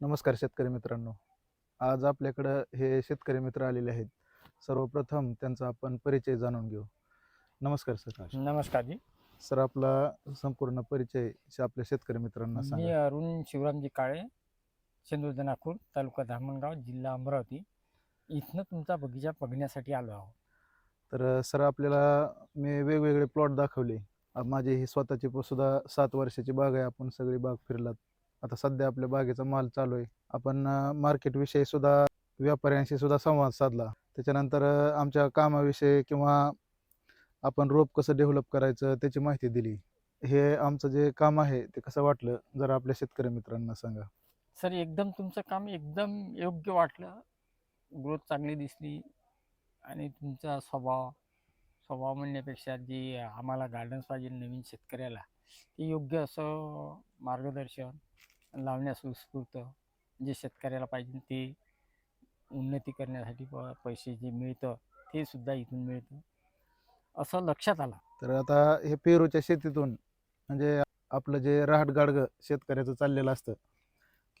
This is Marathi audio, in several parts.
नमस्कार शेतकरी मित्रांनो. आज आपल्याकडं हे शेतकरी मित्र आलेले आहेत. सर्वप्रथम त्यांचा आपण परिचय जाणून घेऊ. नमस्कार सर. नमस्कार. जी. सर आपला संपूर्ण परिचय शे- आपल्या शेतकरी मित्रांना मी सांगा. अरुण शिवरामजी काळे शेंदूर नागपूर तालुका धामणगाव जिल्हा अमरावती. इथनं तुमचा बगीचा बघण्यासाठी आलो आहोत. तर सर आपल्याला मी वेगवेगळे प्लॉट दाखवले. आ- माझी ही स्वतःची प- सुद्धा सात वर्षाची बाग आहे. आपण सगळी बाग फिरलात. आता सध्या आपल्या बागेचा माल चालू आहे. आपण मार्केटविषयी सुद्धा व्यापाऱ्यांशी सुद्धा संवाद साधला. त्याच्यानंतर आमच्या कामाविषयी किंवा आपण रोप कसं डेव्हलप करायचं त्याची माहिती दिली. हे आमचं जे काम आहे ते कसं वाटलं जरा आपल्या शेतकरी मित्रांना सांगा. सर एकदम तुमचं काम एकदम योग्य वाटलं. ग्रोथ चांगली दिसली आणि तुमचा स्वभाव स्वभाव म्हणण्यापेक्षा जे आम्हाला गार्डन्स पाहिजे नवीन शेतकऱ्याला ते योग्य असं मार्गदर्शन लावण्यास उत्स्फूर्त जे शेतकऱ्याला पाहिजे ते उन्नती करण्यासाठी प पैसे जे मिळतं ते सुद्धा इथून मिळतं. असं लक्षात आलं. तर आता हे पेरूच्या शेतीतून म्हणजे आपलं जे राहट गाडगं शेतकऱ्याचं चाललेलं असतं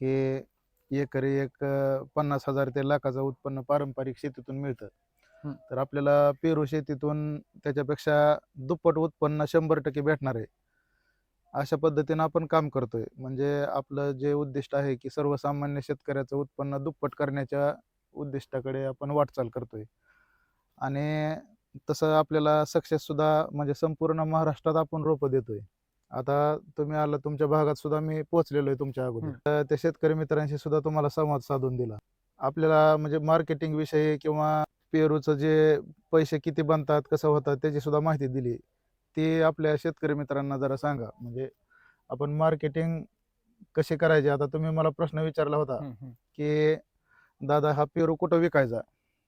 की एकरी एक पन्नास हजार ते लाखाचं उत्पन्न पारंपरिक शेतीतून मिळतं. तर आपल्याला पेरू शेतीतून त्याच्यापेक्षा दुप्पट उत्पन्न शंभर टक्के भेटणार आहे. अशा पद्धतीनं आपण काम करतोय. म्हणजे आपलं जे उद्दिष्ट आहे की सर्वसामान्य शेतकऱ्याचं उत्पन्न दुप्पट करण्याच्या उद्दिष्टाकडे आपण वाटचाल करतोय. आणि तसं आपल्याला सक्सेस सुद्धा म्हणजे संपूर्ण महाराष्ट्रात आपण रोपं देतोय. आता तुम्ही आला तुमच्या भागात सुद्धा मी पोहोचलेलो आहे तुमच्या अगोदर. त्या शेतकरी मित्रांशी सुद्धा तुम्हाला संवाद साधून दिला. आपल्याला म्हणजे मार्केटिंग विषयी किंवा पेरूचं जे पैसे किती बनतात कसं होतात त्याची सुद्धा माहिती दिली. ती आपल्या शेतकरी मित्रांना जरा सांगा. म्हणजे आपण मार्केटिंग कशी करायची? आता तुम्ही मला प्रश्न विचारला होता. की दादा हा पेरू कुठं विकायचा.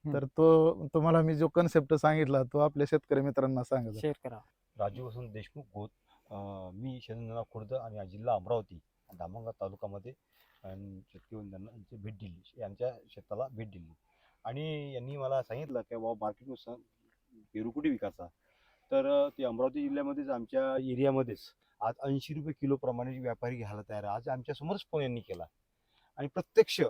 तर तो तुम्हाला मी जो कन्सेप्ट सांगितला तो आपल्या शेतकरी मित्रांना सांगा शेअर करा. राजू वसंत देशमुख गोत. मी शेंदना खुर्द आणि हा जिल्हा अमरावती धामणगाव तालुक्यामध्ये अं, शेतकरी भेट दिली. यांच्या शेताला भेट दिली. आणि यांनी मला सांगितलं की बाबा मार्केटनुसार पेरू कुठे विकायचा? तर ते अमरावती जिल्ह्यामध्येच आमच्या एरियामध्येच आज ऐंशी रुपये किलोप्रमाणे व्यापारी घ्यायला तयार आहे. आज आमच्या समोरच फोन यांनी केला. आणि प्रत्यक्ष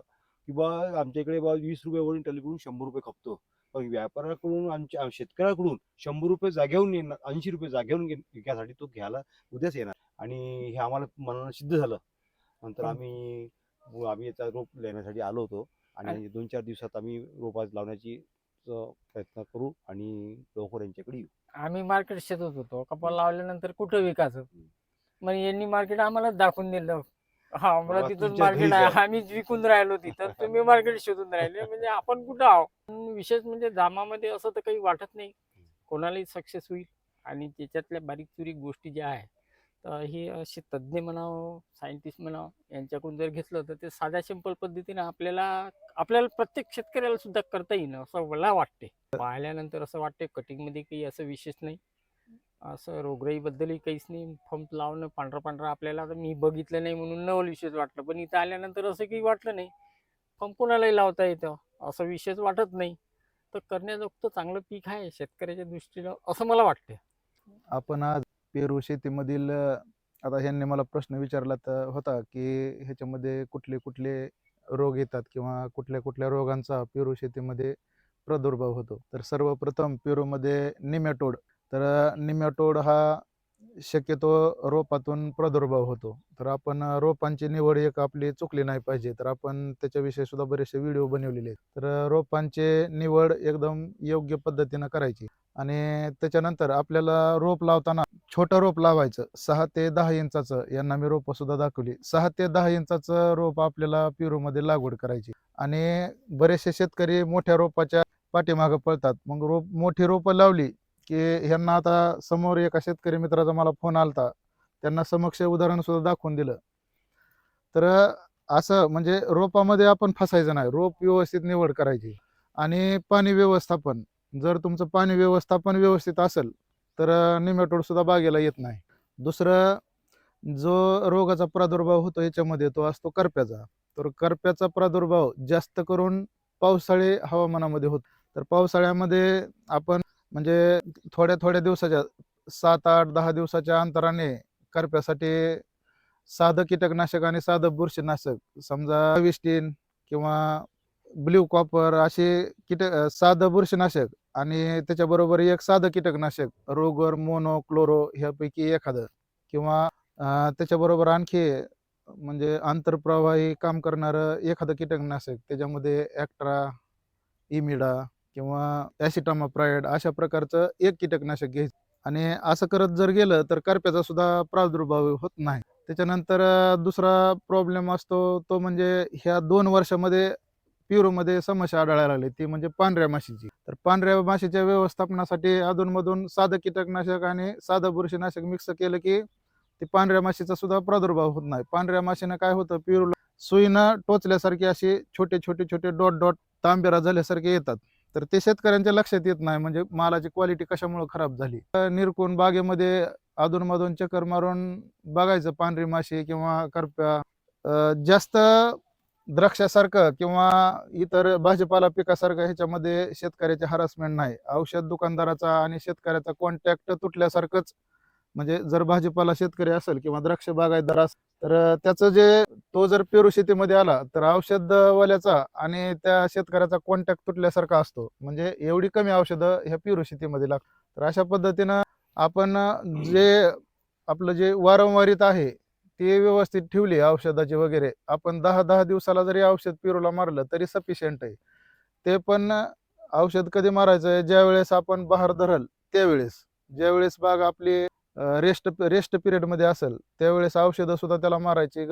की बा आमच्या इकडे बा वीस रुपयावरून टलीकडून शंभर रुपये खपतो. पण व्यापाऱ्याकडून आमच्या शेतकऱ्याकडून शंभर रुपये जागेहून येणार ऐंशी रुपये जागेहून घे- विकण्यासाठी तो घ्यायला उद्याच येणार. आणि हे आम्हाला मनाला सिद्ध झालं. नंतर. आम्ही आम्ही याचा रोप लेण्यासाठी आलो होतो. आणि दोन चार दिवसात आम्ही रोप आज लावण्याची प्रयत्न करू आणि लवकर यांच्याकडे येऊ. आम्ही मार्केट शेतात होतो. कपाल लावल्यानंतर कुठं विकायचं मग यांनी मार्केट आम्हाला दाखवून दिलं. हा अमरावतीतून तुमच्या मार्केट आहे. जा. आम्हीच विकून राहिलो तिथं. तुम्ही मार्केट शोधून राहिले. म्हणजे आपण कुठं आहो पण विशेष म्हणजे जामामध्ये असं तर काही वाटत नाही. कोणालाही सक्सेस होईल. आणि त्याच्यातल्या बारीक चुरीक गोष्टी ज्या आहे तर ही असे तज्ज्ञ म्हणावं सायंटिस्ट म्हणावं यांच्याकडून जर घेतलं तर ते साध्या सिंपल पद्धतीने आपल्याला आपल्याला प्रत्येक शेतकऱ्याला सुद्धा करता येईल असं मला वाटते. पाहिल्यानंतर असं वाटते कटिंगमध्ये काही असं विशेष नाही. असं रोगराईबद्दलही काहीच नाही. पंप लावणं पांढरा पांढरा आपल्याला आता मी बघितलं नाही म्हणून नवल विशेष वाटलं. पण इथं आल्यानंतर असं काही वाटलं नाही. पंप कोणालाही लावता येतं असं विशेष वाटत नाही. तर करण्याजोगतं चांगलं पीक आहे शेतकऱ्याच्या दृष्टीनं असं मला वाटते आपण आज पेरू शेतीमधील आता ह्यांनी मला प्रश्न विचारला तर होता की ह्याच्यामध्ये कुठले कुठले रोग येतात किंवा कुठल्या कुठल्या रोगांचा पेरू शेतीमध्ये प्रादुर्भाव होतो? तर सर्वप्रथम पेरूमध्ये निमॅटोड. तर निमॅटोड हा शक्यतो रोपातून प्रादुर्भाव होतो. तर आपण रोपांची निवड एक आपली चुकली नाही पाहिजे तर आपण त्याच्याविषयी सुद्धा बरेचसे व्हिडिओ बनवलेले आहेत. तर रोपांची निवड एकदम योग्य पद्धतीनं करायची आणि त्याच्यानंतर आपल्याला रोप लावताना छोटं रोप लावायचं सहा ते दहा इंचाचं यांना मी रोपं सुद्धा दाखवली. सहा ते दहा इंचाचं रोप आपल्याला पेरूमध्ये लागवड करायची आणि बरेचसे शेतकरी मोठ्या रोपाच्या पाठीमागं पळतात. मग रोप मोठी रोपं लावली की ह्यांना आता समोर एका शेतकरी मित्राचा मला फोन आलता. त्यांना समक्ष उदाहरण सुद्धा दाखवून दिलं. तर असं म्हणजे रोपामध्ये आपण फसायचं नाही. रोप व्यवस्थित निवड करायची. आणि पाणी व्यवस्थापन. जर तुमचं पाणी व्यवस्थापन व्यवस्थित असेल तर निमेटोड सुद्धा बागेला येत नाही. दुसरं जो रोगाचा प्रादुर्भाव होतो याच्यामध्ये तो असतो करप्याचा. तर करप्याचा प्रादुर्भाव जास्त करून पावसाळी हवामानामध्ये होतो. तर पावसाळ्यामध्ये आपण म्हणजे थोड्या थोड्या दिवसाच्या सात आठ दहा दिवसाच्या अंतराने करप्यासाठी साधं कीटकनाशक आणि साधं बुरशीनाशक समजा विस्टीन किंवा ब्ल्यू कॉपर असे कीटक साधं बुरशीनाशक आणि त्याच्याबरोबर एक साधं कीटकनाशक रोगर मोनो क्लोरो ह्यापैकी एखादं किंवा त्याच्याबरोबर आणखी म्हणजे आंतरप्रवाही काम करणारं एखादं कीटकनाशक त्याच्यामध्ये ॲक्ट्रा इमिडा किंवा ॲसिटामाप्राइड अशा प्रकारचं एक कीटकनाशक घ्यायचं. आणि असं करत जर गेलं तर करप्याचा सुद्धा प्रादुर्भाव होत नाही. त्याच्यानंतर दुसरा प्रॉब्लेम असतो तो म्हणजे ह्या दोन वर्षामध्ये प्युरोमध्ये समस्या आढळायला लागली. ती म्हणजे पांढऱ्या माशीची. तर पांढऱ्या माशीच्या व्यवस्थापनासाठी अधूनमधून साधं कीटकनाशक आणि साधं बुरशीनाशक मिक्स केलं की ते पांढऱ्या माशीचा सुद्धा प्रादुर्भाव होत नाही. पांढऱ्या माशीनं काय होतं प्युरोला सुईनं टोचल्यासारखे अशी छोटे छोटे छोटे डॉट डॉट तांबेरा झाल्यासारखे येतात. तर ते शेतकऱ्यांच्या लक्षात येत नाही. म्हणजे मालाची क्वालिटी कशामुळे खराब झाली? तर निरकून बागेमध्ये अधूनमधून चक्कर मारून बघायचं पांढरी माशी किंवा करप्या. जास्त द्राक्षासारखं किंवा इतर भाजीपाला पिकासारखं ह्याच्यामध्ये शेतकऱ्याचे हरासमेंट नाही. औषध दुकानदाराचा आणि शेतकऱ्याचा कॉन्टॅक्ट तुटल्यासारखंच म्हणजे जर भाजीपाला शेतकरी असेल किंवा द्राक्ष बागायतदार असेल तर त्याचं जे तो जर पेरू शेतीमध्ये आला तर औषधवाल्याचा आणि त्या शेतकऱ्याचा कॉन्टॅक्ट तुटल्यासारखा असतो. म्हणजे एवढी कमी औषधं ह्या पेरू शेतीमध्ये लागतात तर अशा पद्धतीनं आपण जे आपलं जे वारंवारित आहे ते व्यवस्थित ठेवली औषधाची वगैरे. आपण दहा दहा दिवसाला जरी औषध पेरूला मारलं तरी सफिशियंट आहे. ते पण औषध कधी मारायचं? आहे ज्या वेळेस आपण बहार धरल त्यावेळेस. ज्यावेळेस बाग आपली रेस्ट रेस्ट पिरियडमध्ये असेल त्यावेळेस औषधं सुद्धा त्याला मारायची.